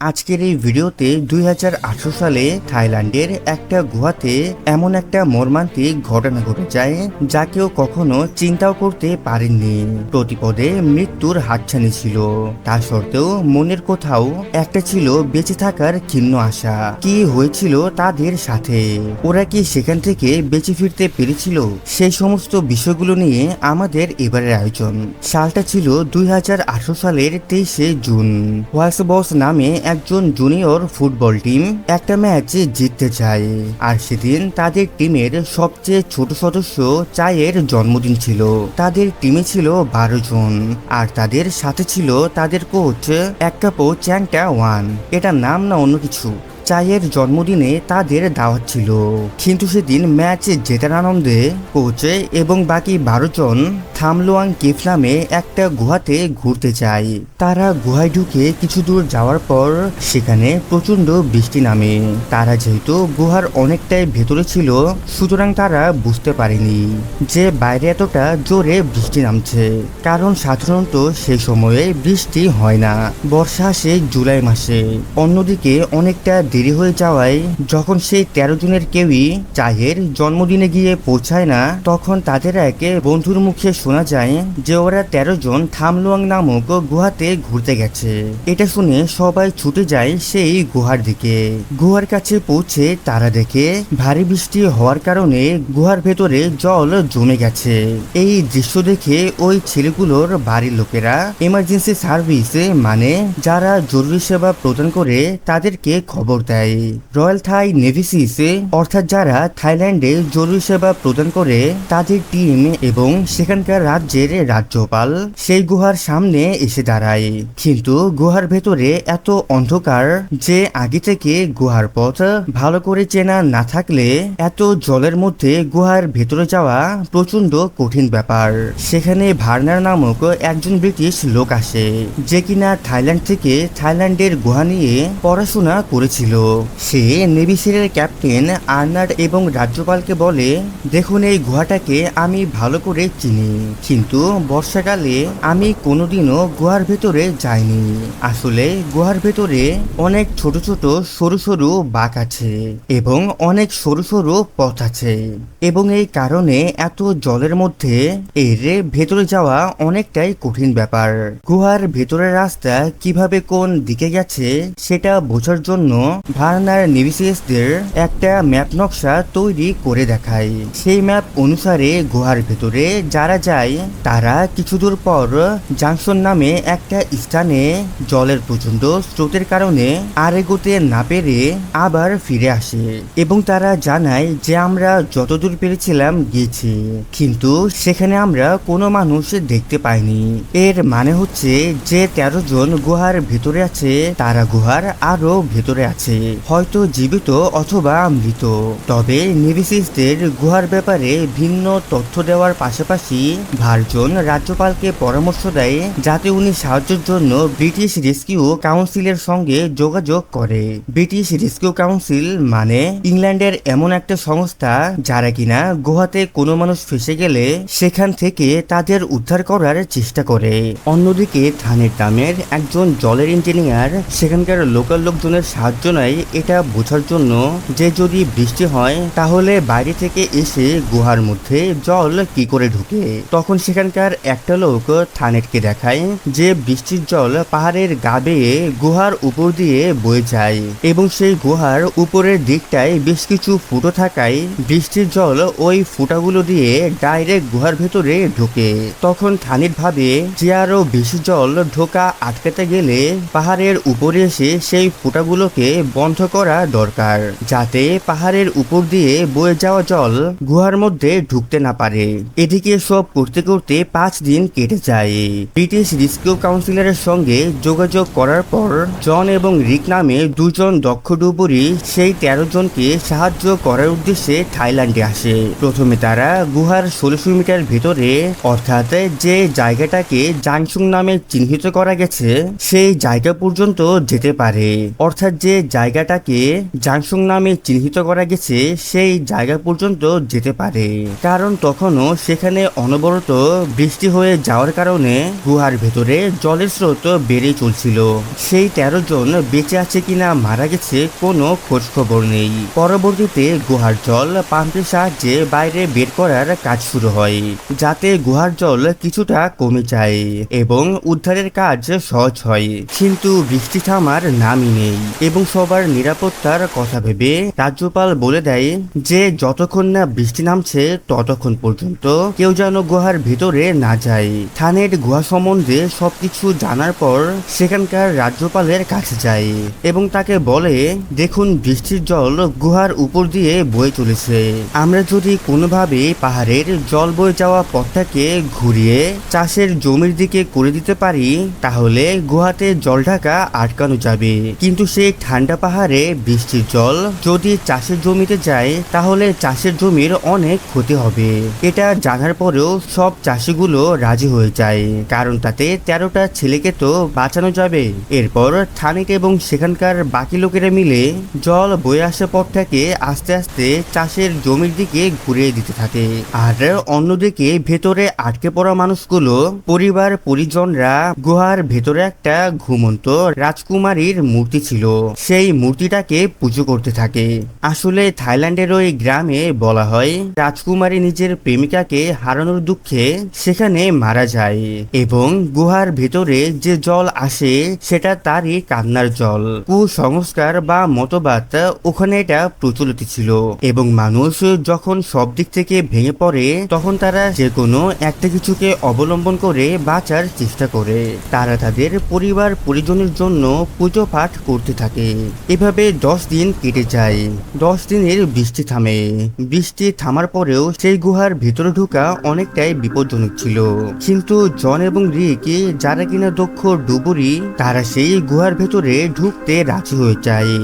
আজকের এই ভিডিওতে দুই হাজার আঠারো সালে থাইল্যান্ডের একটা গুহাতে এমন একটা মর্মান্তিক ঘটনা ঘটে যায় যা কেউ কখনো চিন্তাও করতে পারেননি। প্রতিপদে মৃত্যুর হাতছানি ছিল। তা সত্ত্বেও মনের কোথাও একটা ছিল বেঁচে থাকার ক্ষীণ আশা। কি হয়েছিল তাদের সাথে? ওরা কি সেখান থেকে বেঁচে ফিরতে পেরেছিল? সেই সমস্ত বিষয়গুলো নিয়ে আমাদের এবারের আয়োজন। সালটা ছিল দুই হাজার আঠারো সালের তেইশে জুন। হোয়াইস বস নামে একজন জুনিয়র ফুটবল টিম একটা ম্যাচ জিততে চায়। আর সেদিন তাদের টিমের সবচেয়ে ছোট সদস্য চায়ের জন্মদিন ছিল। তাদের টিমে ছিল বারো জন। আর তাদের সাথে ছিল তাদের কোচ এক কাপো চ্যাংটা ওয়ান। এটা নাম না অন্য কিছু? চায়ের জন্মদিনে তাদের দাওয়াত ছিল। কিন্তু সেদিন ম্যাচ জেতার আনন্দে কোচে এবং বাকি বারো জন থামলোয়াং কেফ নামে একটা গুহাতে ঘুরতে যায় তারা গুহায় ঢুকে কিছু দূর যাওয়ার পর সেখানে প্রচণ্ড বৃষ্টি নামে। তারা যেহেতু গুহার অনেকটাই ভেতরে ছিল, সুতরাং তারা বুঝতে পারেনি যে বাইরে এতটা জোরে বৃষ্টি নামছে। কারণ সাধারণত সেই সময়ে বৃষ্টি হয় না। বর্ষা আসে জুলাই মাসে, অন্যদিকে অনেকটা দেরি হয়ে যাওয়ায় যখন সেই তেরো জনের কেউই চায়ের জন্মদিনে গিয়ে পৌঁছায় না, তখন তাদের এক বন্ধুর মুখে শোনা যায় যে ওরা তেরো জন থামলুয়াং নামক গুহাতে ঘুরতে গেছে। এটা শুনে সবাই ছুটে যায় সেই গুহার দিকে। গুহার কাছে পৌঁছে তারা দেখে ভারী বৃষ্টি হওয়ার কারণে গুহার ভেতরে জল জমে গেছে। এই দৃশ্য দেখে ওই ছেলেগুলোর বাড়ির লোকেরা এমার্জেন্সি সার্ভিস মানে যারা জরুরি সেবা প্রদান করে তাদেরকে খবর দেয়। রয়্যাল থাই নেভিসিস অর্থাৎ যারা থাইল্যান্ডে জরুরি সেবা প্রদান করে, তাদের টিম এবং সেখানকার রাজ্যের রাজ্যপাল সেই গুহার সামনে এসে দাঁড়ায়। কিন্তু গুহার ভেতরে এত অন্ধকার যে আগে থেকে গুহার পথ ভালো করে চেনা না থাকলে এত জলের মধ্যে গুহার ভেতরে যাওয়া প্রচণ্ড কঠিন ব্যাপার। সেখানে ভার্নার নামক একজন ব্রিটিশ লোক আসে, যে কিনা থাইল্যান্ড থেকে থাইল্যান্ডের গুহা নিয়ে পড়াশোনা করেছিল। সে নেভিসিলের ক্যাপ্টেন আর্নার্ড এবং রাজ্যপালকে বলে, দেখুন এই গুহাটাকে আমি ভালো করে চিনি, কিন্তু বর্ষাকালে আমি কোনোদিনও গুহার ভেতরে যাইনি। আসলে গুহার ভেতরে অনেক ছোট ছোট সরু সরু বাঁক আছে এবং অনেক সরু সরু পথ আছে এবং এই কারণে এত জলের মধ্যে এর ভেতরে যাওয়া অনেকটাই কঠিন ব্যাপার। গুহার ভেতরের রাস্তা কীভাবে কোন দিকে গেছে সেটা বোঝার জন্য ভার্নার নেভিসিয়াসদের একটা ম্যাপ নকশা তৈরি করে দেখায়। সেই ম্যাপ অনুসারে গুহার ভেতরে যারা যায়, তারা কিছু দূর পর জাংশন নামে একটা স্থানে জলের প্রচণ্ড স্রোতের কারণে আর এগোতে না পেরে আবার ফিরে আসে এবং তারা জানায় যে আমরা যতদূর পেরেছিলাম গিয়েছি, কিন্তু সেখানে আমরা কোনো মানুষ দেখতে পাইনি। এর মানে হচ্ছে যে তেরো জন গুহার ভেতরে আছে, তারা গুহার আরও ভেতরে আছে। হয়তো জীবিত অথবা মৃত। তবে নেভিসিসদের গুহার ব্যাপারে ভিন্ন তথ্য দেওয়ার পাশাপাশি ভার্জন রাজ্যপালকে পরামর্শ দেয় যাতে উনি সাহায্যের জন্য ব্রিটিশ রেস্কিউ কাউন্সিলের সঙ্গে যোগাযোগ করে। ব্রিটিশ রেস্কিউ কাউন্সিল মানে ইংল্যান্ডের এমন একটা সংস্থা যারা কিনা গুহাতে কোনো মানুষ ফেসে গেলে সেখান থেকে তাদের উদ্ধার করার চেষ্টা করে। অন্যদিকে থানের দামের একজন জলের ইঞ্জিনিয়ার সেখানকার লোকাল লোকজনের সাহায্য নেয় এটা বোঝার জন্য যে যদি বৃষ্টি হয়, তাহলে বাইরে থেকে এসে গুহার মধ্যে জল কি করে ঢুকে? তখন সেখানকার একটা লোক থানেটকে দেখায় যে বৃষ্টির জল পাহাড়ের গা বেয়ে গুহার উপর দিয়ে বয়ে যায় এবং সেই গুহার উপরের দিকটায় বেশ কিছু ফুটো থাকায় বৃষ্টির জল ওই ফুটাগুলো দিয়ে ডাইরেক্ট গুহার ভেতরে ঢোকে। তখন থানির ভাবে যে আরও বেশি জল ঢোকা আটকাতে গেলে পাহাড়ের উপরে এসে সেই ফুটাগুলোকে বন্ধ করা দরকার, যাতে পাহাড়ের উপর দিয়ে বয়ে যাওয়া জল গুহার মধ্যে ঢুকতে না পারে। এদিকে সব করতে করতে পাঁচ দিন কেটে যায়। ব্রিটিশ রিস্কিউ কাউন্সিলরের সঙ্গে যোগাযোগ করার পর জন এবং রিক নামে দুজন দক্ষ ডুবুরি সেই তেরো জনকে সাহায্য করার উদ্দেশ্যে থাইল্যান্ডে আসে। প্রথমে তারা গুহার ষোলোশো মিটার ভেতরে, অর্থাৎ যে জায়গাটাকে জাংসুং নামে চিহ্নিত করা গেছে, সেই জায়গা পর্যন্ত যেতে পারে। অর্থাৎ যে জায়গাটাকে জাংসং নামে চিহ্নিত করা গেছে, সেই জায়গা পর্যন্ত যেতে পারে। কারণ তখনও সেখানে অনবরত বৃষ্টি হয়ে যাওয়ার কারণে গুহার ভেতরে জলের স্রোত বেড়ে চলছিল। সেই তেরো জন বেঁচে আছে কিনা মারা গেছে কোনো খোঁজ খবর নেই। পরবর্তীতে গুহার জল পাম্পের সাহায্যে বাইরে বের করার কাজ শুরু হয়, যাতে গুহার জল কিছুটা কমে যায় এবং উদ্ধারের কাজ সহজ হয়। কিন্তু বৃষ্টি থামার নামই নেই এবং সবার নিরাপত্তার কথা ভেবে রাজ্যপাল বলে দেয় যে, যতক্ষণ না বৃষ্টি নামছে, ততক্ষণ পর্যন্ত কেউ যেন গুহার ভেতরে না যায়। থানের গুহা সম্বন্ধে সবকিছু জানার পর সেখানকার রাজ্যপালের কাছে যায় এবং তাকে বলে, দেখুন, বৃষ্টির জল গুহার উপর দিয়ে বয়ে চলেছে। আমরা যদি কোনোভাবে পাহাড়ের জল বয়ে যাওয়া পথটাকে ঘুরিয়ে চাষের জমির দিকে করে দিতে পারি, তাহলে গুহাতে জল ঢাকা আটকানো যাবে। কিন্তু সেই ঠান্ডা পাহাড়ে বৃষ্টির জল যদি চাষের জমিতে যায়, তাহলে চাষের জমির অনেক ক্ষতি হবে। এটা জানার পরেও সব চাষিগুলো রাজি হয়ে যায়। কারণ তাতে তেরোটা ছেলেকে তো বাঁচানো যাবে। এরপর থানিক এবং সেখানকার বাকি লোকেরা মিলে জল বয়ে আসা পথটাকে আস্তে আস্তে চাষের জমির দিকে ঘুরিয়ে দিতে থাকে। আর অন্যদিকে ভেতরে আটকে পড়া মানুষগুলো, পরিবার পরিজনরা গুহার ভেতরে একটা ঘুমন্ত রাজকুমারীর মূর্তি ছিল। সেই মূর্তিটাকে পুজো করতে থাকে। আসলে থাইল্যান্ডের ওই গ্রামে বলা হয়, রাজকুমারী নিজের প্রেমিকাকে হারানোর দুঃখে সেখানে মারা যায় এবং গুহার ভেতরে যে জল আসে, সেটা তারই কান্নার জল। কুসংস্কার বা মতবাদ ওখানে এটা প্রচলিত ছিল এবং মানুষ যখন সব দিক থেকে ভেঙে পড়ে, তখন তারা যে কোনো একটা কিছুকে অবলম্বন করে বাঁচার চেষ্টা করে। তারা তাদের পরিবার পরিজনের জন্য পুজো পাঠ করতে থাকে। এভাবে দশ দিন কেটে যায়। দশ দিনের বৃষ্টি থামে। বৃষ্টি থামার পরেও সেই গুহার ভিতরে ঢোকা অনেকটাই বিপজ্জনক ছিল। কিন্তু জন এবং রিক, যারা কিনা দক্ষ ডুবুরি, তারা সেই গুহার ভেতরে ঢুকতে রাজি হয়ে যায়।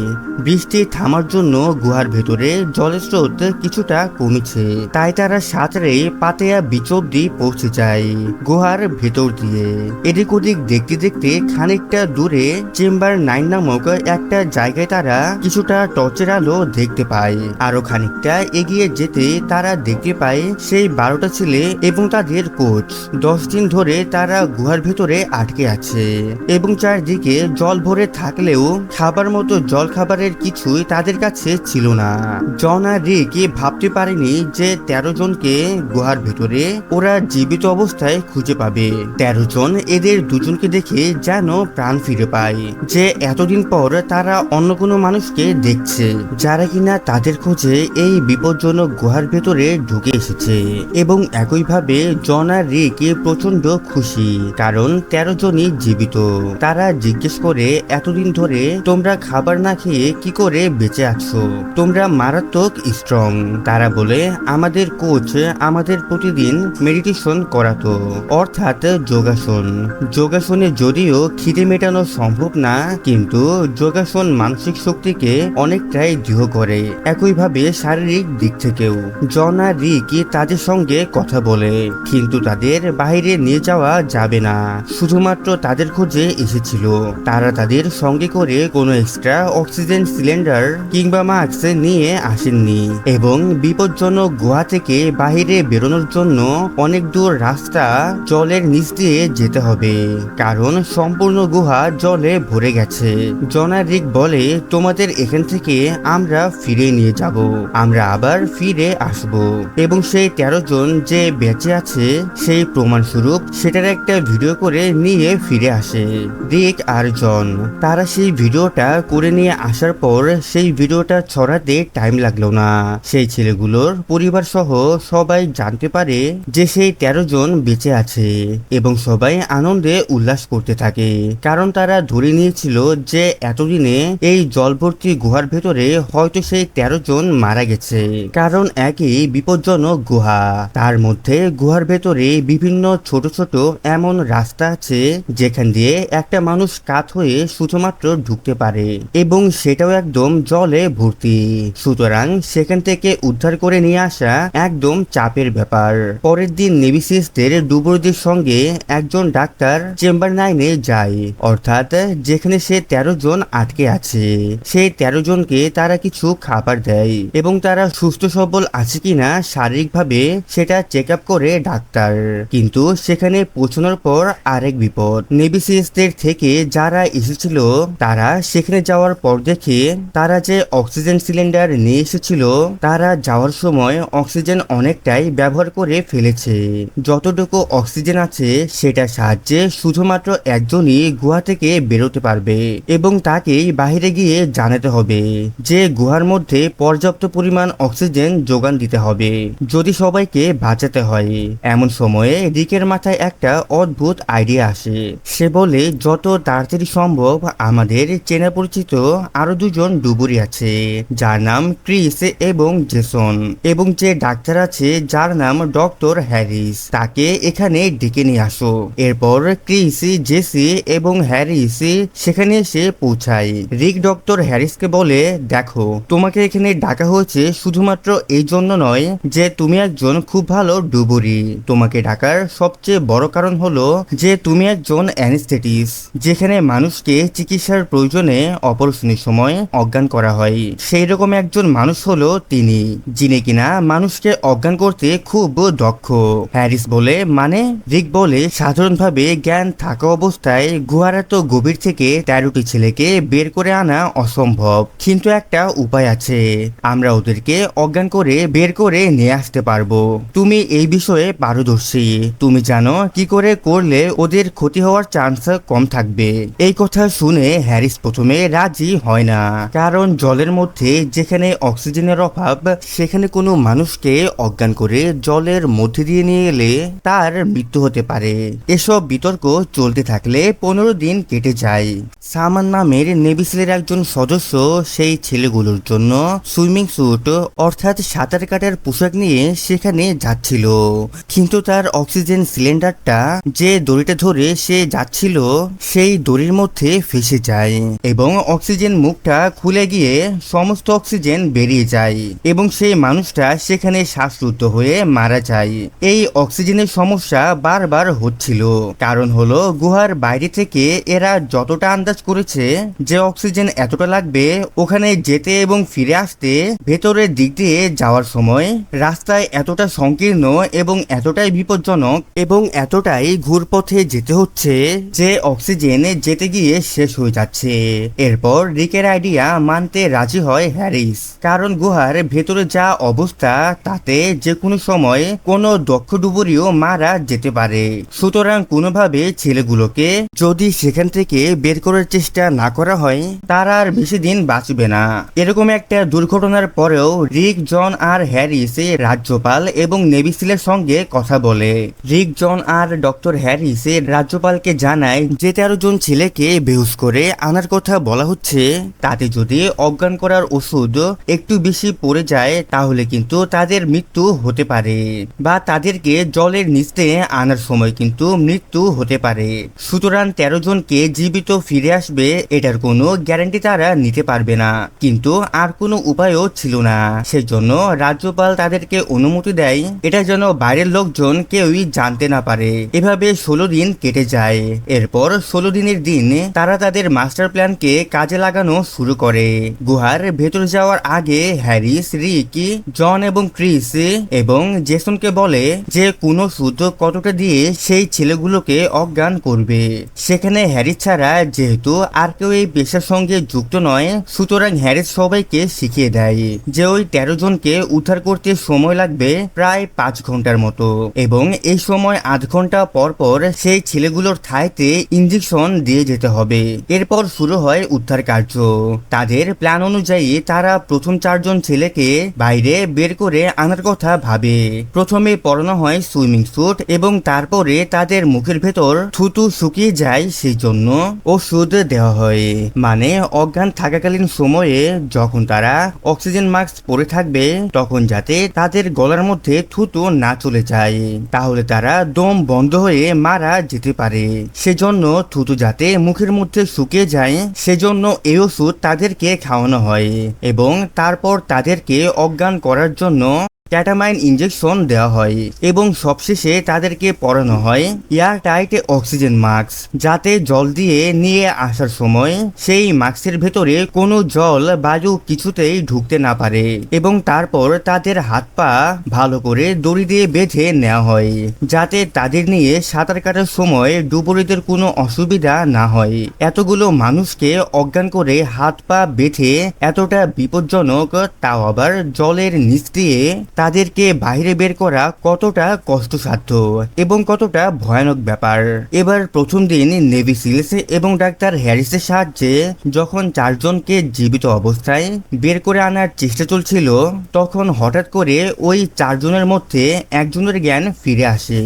বৃষ্টি থামার জন্য গুহার ভেতরে জলের স্রোত কিছুটা কমেছে। তাই তারা সাঁতরে পাতেয়া বিচ অব্দি পৌঁছে যায় গুহার ভেতর দিয়ে। এদিক ওদিক দেখতে দেখতে খানিকটা দূরে চেম্বার নাইন নামক একটা জায়গায় তারা কিছুটা টর্চের আলো দেখতে পায়। আরও খানিকটা এগিয়ে যেতে তারা দেখতে পায় সেই বারোটা ছেলে এবং তাদের কোচ। দশ দিন ধরে তারা গুহার ভেতরে আটকে আছে এবং চারদিকে জল ভরে থাকলেও খাবার মতো জল খাবারের কিছুই তাদের কাছে ছিল না। জন আর রিক ভাবতে পারেনি যে তেরো জনকে গুহার ভেতরে ওরা জীবিত অবস্থায় খুঁজে পাবে। তেরো জন এদের দুজনকে দেখে যেন প্রাণ ফিরে পায় যে এতদিন পর তারা অন্য কোনো মানুষকে দেখছে, যারা কিনা তাদের খোঁজে এই বিপজ্জনক গুহার ভেতরে ঢুকে এসেছে। এবং একইভাবে জন আর রিক প্রচণ্ড খুশি, কারণ তেরো জনই জীবিত। তারা জিজ্ঞেস করে, এতদিন ধরে তোমরা খাবার না খেয়ে কি করে বেঁচে আছো? তোমরা মারাত্মক স্ট্রং তারা বলে, আমাদের কোচ আমাদের প্রতিদিন মেডিটেশন করাতো, অর্থাৎ যোগাসন। যোগাসনে যদিও খিদে মেটানো সম্ভব না, কিন্তু যোগাসন মানসিক শক্তিকে অনেকটাই দৃঢ় করে। একইভাবে শারীরিক দিক থেকেও। জন আর রিক তাদের সঙ্গে কথা বলে। কিন্তু তাদের বাইরে নিয়ে যাওয়া যাবে না। শুধুমাত্র তাদের খোঁজে এসেছিল। তারা তাদের সঙ্গে করে কোনো এক্সট্রা অক্সিজেন সিলিন্ডার কিংবা মাস্ক নিয়ে আসেননি এবং বিপজ্জনক গুহা থেকে বাহিরে বেরোনোর জন্য অনেক দূর রাস্তা জলের নিচ দিয়ে যেতে হবে। কারণ সম্পূর্ণ গুহা জলে ভরে গেছে। জনার রিক বলে, তোমাদের এখান থেকে আমরা ফিরে নিয়ে যাব। আমরা আবার ফিরে আসব। এবং সেই তেরো জন যে বেঁচে আছে, সেই প্রমাণস্বরূপ সেটার একটা ভিডিও করে নিয়ে ফিরে আসে। রিক আর জন, তারা সেই ভিডিওটা করে নিয়ে আসার পর সেই ভিডিওটা ছড়াতে টাইম লাগল না। সেই ছেলেগুলোর পরিবার সহ সবাই জানতে পারে যে সেই তেরো জন বেঁচে আছে এবং সবাই আনন্দে উল্লাস করতে থাকে। কারণ তারা ধরে নিয়েছিল যে এতদিনে এই জলভর্তি গুহার ভেতরে হয়তো সেই তেরো জন মারা গেছে। কারণ একই বিপজ্জনক গুহা। তার মধ্যে গুহার ভেতরে বিভিন্ন ছোট ছোট এমন রাস্তা আছে, যেখান দিয়ে একটা মানুষ কাত হয়ে শুধুমাত্র ঢুকতে পারে এবং সেটাও একদম জলে ভর্তি। সুতরাং সেখান থেকে উদ্ধার করে নিয়ে আসা একদম চাপের ব্যাপার। পরের দিন নেভিসিসদের ডুবরদের সঙ্গে একজন ডাক্তার চেম্বার নাইনে যায়। অর্থাৎ যেখানে সে তেরো জন আটকে আছে। আছে। সেই তেরো জনকে তারা কিছু খাবার দেয় এবং তারা সুস্থ সবল আছে কিনা শারীরিকভাবে সেটা চেক আপ করে ডাক্তার। কিন্তু সেখানে পৌঁছানোর পর আরেক বিপদ। নেভিসিএসদের থেকে যারা এসেছিল, তারা সেখানে যাওয়ার পর দেখে তারা যে অক্সিজেন সিলিন্ডার নিয়ে এসেছিল, তারা যাওয়ার সময় অক্সিজেন অনেকটাই ব্যবহার করে ফেলেছে। যতটুকু অক্সিজেন আছে, সেটার সাহায্যে শুধুমাত্র একজনই গুহা থেকে বেরোতে পারবে এবং তাকেই বাইরে গিয়ে জানাতে হবে যে গুহার মধ্যে পর্যাপ্ত পরিমাণ অক্সিজেন যোগান দিতে হবে, যদি সবাইকে বাঁচাতে হয়। এমন সময়ে রিকের মাথায় একটা অদ্ভুত আইডিয়া আসে। সে বলে, যত তাড়াতাড়ি সম্ভব আমাদের চেনা পরিচিত আরও দুজন ডুবুরি আছে, যার নাম ক্রিস এবং জেসন এবং যে ডাক্তার আছে যার নাম ডক্টর হ্যারিস। তাকে এখানে ডেকে নিয়ে আসো। এরপর ক্রিস, জেসি এবং হ্যারিস সেখানে এসে পৌঁছায়। রিক ডক্টর হ্যারিসকে বলে, দেখো, তোমাকে এখানে ডাকা হয়েছে শুধুমাত্র এই জন্য নয় যে তুমি একজন খুব ভালো ডুবুরি। তোমাকে ডাকার সবচেয়ে বড় কারণ হলো যে তুমি একজন অ্যানেস্থেটিস, যেখানে মানুষকে চিকিৎসার প্রয়োজনে অপারেশনের সময় অজ্ঞান করা হয়। সেই রকম একজন মানুষ হলো তিনি, যিনি কিনা মানুষকে অজ্ঞান করতে খুব দক্ষ। হ্যারিস বলে মানে? রিক বলে, সাধারণভাবে জ্ঞান থাকা অবস্থায় গুহার এত গভীর থেকে তেরোটি ছেলেকে বের করে আনা অসম্ভব। কিন্তু একটা উপায় আছে। আমরা ওদেরকে অজ্ঞান করে বের করে নিয়ে আসতে পারব। তুমি এই বিষয়ে পারদর্শী। তুমি জানো কি করে করলে ওদের ক্ষতি হওয়ার চান্স কম থাকবে। এই কথা শুনে হ্যারিস প্রথমে রাজি হয় না। কারণ জলের মধ্যে যেখানে অক্সিজেনের অভাব, সেখানে কোনো মানুষকে অজ্ঞান করে জলের মধ্যে দিয়ে নিয়ে এলে তার মৃত্যু হতে পারে। এসব বিতর্ক চলতে থাকলে পনেরো দিন কেটে যায়। সামান নামের নেভিসেলের একজন সদস্য সেই ছেলেগুলোর জন্য সুইমিং স্যুট, অর্থাৎ সাঁতার কাটার পোশাক নিয়ে সেখানে যাচ্ছিল। কিন্তু তার অক্সিজেন সিলিন্ডারটা যে দড়িটা ধরে সে যাচ্ছিল, সেই দড়ির মধ্যে ফেসে যায় এবং অক্সিজেন মুখটা খুলে গিয়ে সমস্ত অক্সিজেন বেরিয়ে যায় এবং সেই মানুষটা সেখানে শ্বাসরুদ্ধ হয়ে মারা যায়। এই অক্সিজেনের সমস্যা বারবার হচ্ছিল। কারণ হলো, গুহার বাইরে থেকে এরা যতটা আন্দাজ করেছে যে অক্সিজেন এতটা লাগবে ওখানে যেতে এবং ফিরে আসতে ভেতরের দিক দিয়ে যাওয়ার সময় রাস্তায় এতটা সংকীর্ণ এবং এতটাই বিপজ্জনক এবং এতটাই ঘুরপথে যেতে হচ্ছে যে অক্সিজেন যেতে গিয়ে শেষ হয়ে যাচ্ছে। এরপর রিকের আইডিয়া মানতে রাজি হয় হ্যারিস। কারণ গুহার ভেতরে যা অবস্থা, তাতে যে কোনো সময় কোনো দক্ষ ডুবুরিও মারা যেতে পারে। সুতরাং কোনোভাবে ছেলেগুলোকে যদি সেখান থেকে বের করার চেষ্টা না করা হয় তারা আর বেশি দিন বাঁচবে না। এরকম একটা দুর্ঘটনার পরেও রিক, জন আর হ্যারিস রাজ্যপাল এবং নেভিসিলের সঙ্গে কথা বলে। রিক, জন আর ডক্টর হ্যারিস রাজ্যপালকে জানায় যে তেরো জন ছেলেকে বেহুশ করে আনার কথা বলা হচ্ছে। তাতে যদি অজ্ঞান করার ওষুধ একটু বেশি পড়ে যায়, তাহলে কিন্তু তাদের মৃত্যু হতে পারে বা তাদেরকে জলের নিচে আনার সময় কিন্তু মৃত্যু হতে পারে। সুতরাং তেরো জনকে জীবিত ফিরে আসবে, এটার কোনো গ্যারান্টি তারা নিতে পারবে না। কিন্তু আর কোনো উপায়ও ছিল না। সেজন্য রাজ্যপাল তাদেরকে অনুমতি দেয়। এটা যেন বাইরের লোকজন কেউই জানতে না পারে। এভাবে ষোলো দিন কেটে যায়। এরপর ষোলো দিনের দিন তারা তাদের মাস্টার প্ল্যানকে কাজে লাগানো শুরু করে। গুহার ভেতর যাওয়ার আগে হ্যারিস, রিক, জন এবং ক্রিস এবং জেসনকে বলে যে কোনো সুদ কতটা দিয়ে সেই ছেলেগুলোকে অজ্ঞান করবে। সেখানে হ্যারিস ছাড়া যেহেতু আর কেউ এই পেশার সঙ্গে যুক্ত নয়, সুতরাং হ্যারিস সবাইকে শিখিয়ে দেয় যে ওই তেরো জনকে উদ্ধার করতে সময় লাগবে প্রায় পাঁচ ঘণ্টার মতো। এবং এই সময় আধ ঘণ্টা পর পর সেই ছেলেগুলোর থাইতে ইঞ্জেকশন দিয়ে যেতে হবে। এরপর শুরু হয় উদ্ধার কার্য। তাদের প্ল্যান অনুযায়ী তারা প্রথম চারজন ছেলেকে বাইরে বের করে আনার কথা ভাবে। প্রথমে পরানো হয় সুইমিং স্যুট এবং তারপরে তাদের মুখের ভেতর থুতু শুকিয়ে যায় সেই জন্য ওষুধ দেওয়া হয়। মানে অজ্ঞান থাকাকালীন সময়ে যখন তারা অক্সিজেন মাস্ক পরে থাকবে, তখন যাতে তাদের গলার মধ্যে থুতু না চলে যায়। তাহলে তারা দম বন্ধ হয়ে মারা যেতে পারে। সেজন্য থুতু যাতে মুখের মধ্যে শুকিয়ে যায়, সেজন্য এই ওষুধ তাদেরকে খাওয়ানো হয় এবং তারপর তাদেরকে অজ্ঞান করার জন্য ক্যাটামাইন ইঞ্জেকশন দেওয়া হয় এবং সবশেষে তাদেরকে পরানো হয় এয়ার টাইট অক্সিজেন মাস্ক, যাতে জল দিয়ে নিয়ে আসার সময় সেই মাস্কের ভেতরে কোনো জল বায়ু কিছুতেই ঢুকতে না পারে এবং তারপর তাদের হাত পা ভালো করে দড়ি দিয়ে বেঁধে নেওয়া হয়, যাতে তাদের নিয়ে সাঁতার কাটার সময় ডুবুরিদের কোনো অসুবিধা না হয়। এতগুলো মানুষকে অজ্ঞান করে হাত পা বেঁধে এতটা বিপজ্জনক তাও আবার জলের নিচ দিয়ে তাদেরকে বাইরে বের করা কতটা কষ্টসাধ্য এবং কতটা ভয়ানক ব্যাপার। এবার প্রথম দিন নেভি সিলস এবং ডাক্তার হ্যারিসের সাহায্যে যখন চারজনকে জীবিত অবস্থায় বের করে আনার চেষ্টা চলছিল, তখন হঠাৎ করে ওই চারজনের মধ্যে একজনের জ্ঞান ফিরে আসে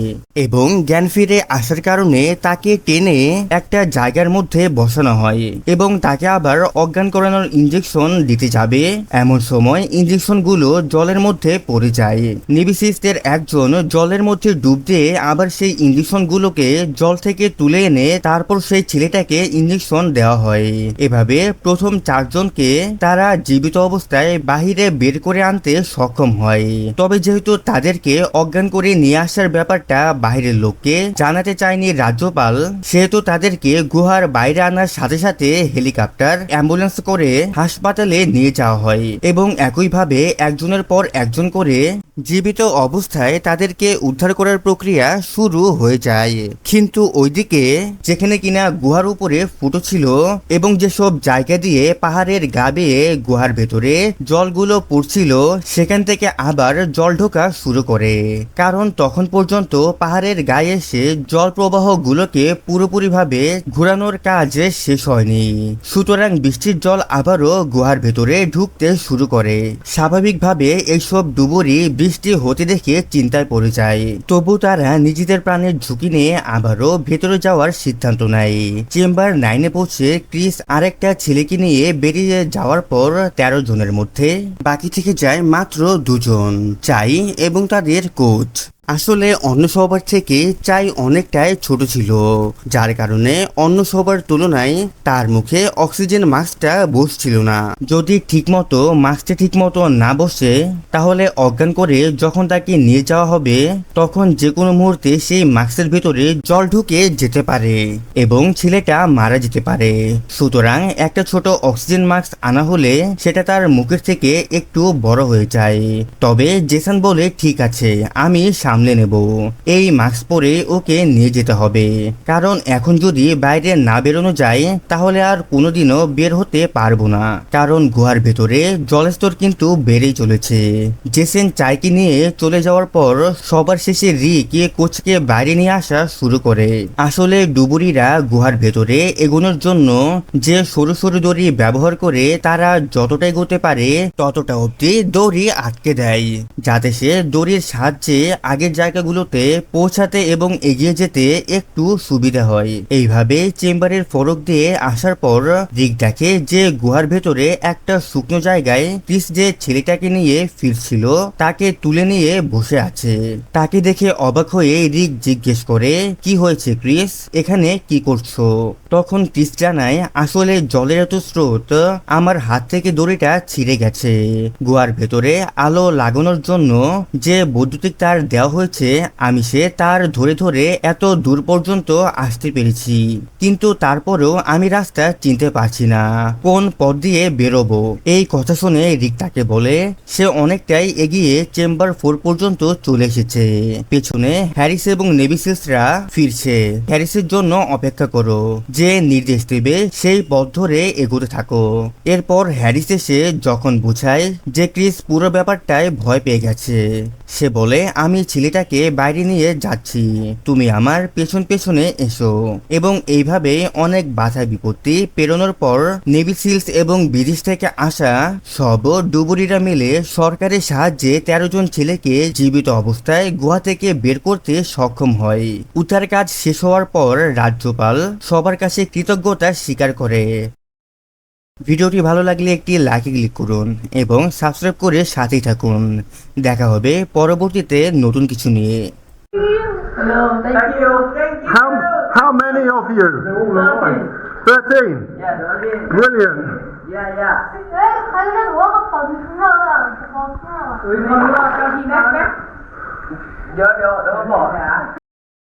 এবং জ্ঞান ফিরে আসার কারণে তাকে টেনে একটা জায়গার মধ্যে বসানো হয় এবং তাকে আবার অজ্ঞান করানোর ইঞ্জেকশন দিতে যাবে। এমন সময় ইঞ্জেকশনগুলো জলের মধ্যে পড়ে যায় নিবিসিস্টের একজন জলের মধ্যে ডুব দিয়ে আবার সেই ইঞ্জেকশন গুলোকে জল থেকে তুলে এনে তারপর সেই ছেলেটাকে ইঞ্জেকশন দেওয়া হয়। এভাবে প্রথম চারজনকে তারা জীবিত অবস্থায় বাহিরে বের করে আনতে সক্ষম হয়। তবে যেহেতু তাদেরকে অজ্ঞান করে নিয়ে আসার ব্যাপারটা বাইরের লোককে জানাতে চায়নি রাজ্যপাল, সেহেতু তাদেরকে গুহার বাইরে আনার সাথে সাথে হেলিকপ্টার, অ্যাম্বুলেন্স করে হাসপাতালে নিয়ে যাওয়া হয় এবং একইভাবে একজনের পর একজন করে করে জীবিত অবস্থায় তাদেরকে উদ্ধার করার প্রক্রিয়া শুরু হয়ে যায়। কিন্তু ওইদিকে যেখানে কিনা গুহার উপরে ফুটো ছিল এবং যেসব জায়গা দিয়ে পাহাড়ের গা বেয়ে গুহার ভেতরে জলগুলো পড়ছিল, সেখান থেকে আবার জল ঢোকা শুরু করে। কারণ তখন পর্যন্ত পাহাড়ের গায়ে এসে জল প্রবাহ গুলোকে পুরোপুরিভাবে ঘোরানোর কাজ শেষ হয়নি। সুতরাং বৃষ্টির জল আবারও গুহার ভেতরে ঢুকতে শুরু করে। স্বাভাবিকভাবে এইসব ডুবুরি বৃষ্টি হতে দেখে চিন্তায় পড়ে যায়। তবু তারা নিজেদের প্রাণের ঝুঁকি নিয়ে আবারও ভেতরে যাওয়ার সিদ্ধান্ত নেয়। চেম্বার নাইনে পৌঁছে ক্রিস আরেকটা ছেলেকে নিয়ে বেরিয়ে যাওয়ার পর তেরো জনের মধ্যে। বাকি থেকে যায় মাত্র দুজন, চাই এবং তাদের কোচ। আসলে অন্য সবার থেকে চাই অনেকটাই ছোট ছিল। যার কারণে অন্য সবার তুলনায় তার মুখে অক্সিজেন মাস্কটা বসছিল না। যদি ঠিকমতো মাস্কটা ঠিকমতো না বসে, তাহলে অজ্ঞান করে যখন তাকে নিয়ে যাওয়া হবে, তখন যে কোনো মুহূর্তে সেই মাস্কের ভিতরে জল ঢুকে যেতে পারে এবং ছেলেটা মারা যেতে পারে। সুতরাং একটা ছোট অক্সিজেন মাস্ক আনা হলে সেটা তার মুখের থেকে একটু বড় হয়ে যায়। তবে জেসান বলে, ঠিক আছে, আমি সামলে নেব। এই মাস্ক পরে ওকে নিয়ে যেতে হবে। কারণ এখন যদি বাইরে না বেরোনো যায়, তাহলে আর কোনোদিনও বের হতে পারব না। কারণ গুহার ভেতরে জলস্তর কিন্তু বেড়েই চলেছে। জেসেন চাইকে নিয়ে চলে যাওয়ার পর সবার শেষে রিক কোচকে বাইরে নিয়ে আসা শুরু করে। আসলে ডুবুরিরা গুহার ভেতরে এগোনোর জন্য যে সরু সরু দড়ি ব্যবহার করে তারা যতটা এগোতে পারে ততটা অবধি দড়ি আটকে দেয়। যাতে সে দড়ির সাহায্যে আগের জায়গাগুলোতে পৌঁছাতে এবং এগিয়ে যেতে একটু সুবিধা হয়। এইভাবে চেম্বারের ফরক দিয়ে আসার পর রিক দেখে যে গুহার ভেতরে একটা শুকনো জায়গায় ক্রিস যে ছেলেটাকে নিয়ে ফিরছিল, তাকে তুলে নিয়ে বসে আছে। তাকে দেখে অবাক হয়ে রিক জিজ্ঞেস করে, কি হয়েছে ক্রিস? এখানে কি করছ? তখন ক্রিস জানায়, আসলে জলের এত স্রোত, আমার হাত থেকে দড়িটা ছিঁড়ে গেছে। গুহার ভেতরে আলো লাগানোর জন্য যে বৈদ্যুতিক তার দেওয়া হয়েছে, আমি সে তার ধরে ধরে এত দূর পর্যন্ত আসতে পেরেছি। কিন্তু তারপরেও আমি রাস্তা চিনতে পারছি না। কোন পথ দিয়ে বেরোবো? এই কথা শুনে রিক তাকে বলে, সে অনেকটাই এগিয়ে চেম্বার ফোর পর্যন্ত চলে এসেছে। পেছনে হ্যারিস এবং নেভিসিসরা ফিরছে। হ্যারিসের জন্য অপেক্ষা করো। যে নির্দেশ দেবে, সেই পথ ধরে এগোতে থাকো। এরপর হ্যারিস এসে যখন বুঝায় যে ক্রিস পুরো ব্যাপারটায় ভয় পেয়ে গেছে, সে বলে, আমি ছেলেটাকে বাইরে নিয়ে যাচ্ছি। তুমি আমার পেছন পেছনে এসো। এবং এইভাবে অনেক বাধা বিপত্তি পেরোনোর পর নেভি সিলস এবং বিদেশ থেকে আসা সব ডুবুরিরা মিলে সরকারের সাহায্যে তেরো জন ছেলেকে জীবিত অবস্থায় গুহা থেকে বের করতে সক্ষম হয়। উদ্ধার কাজ শেষ হওয়ার পর রাজ্যপাল সবার কাছে কৃতজ্ঞতা স্বীকার করে। ভিডিওটি ভালো লাগলে একটি লাইক ক্লিক করুন এবং সাবস্ক্রাইব করে সাথেই থাকুন। দেখা হবে পরবর্তীতে নতুন কিছু নিয়ে। How many of you? Thirteen.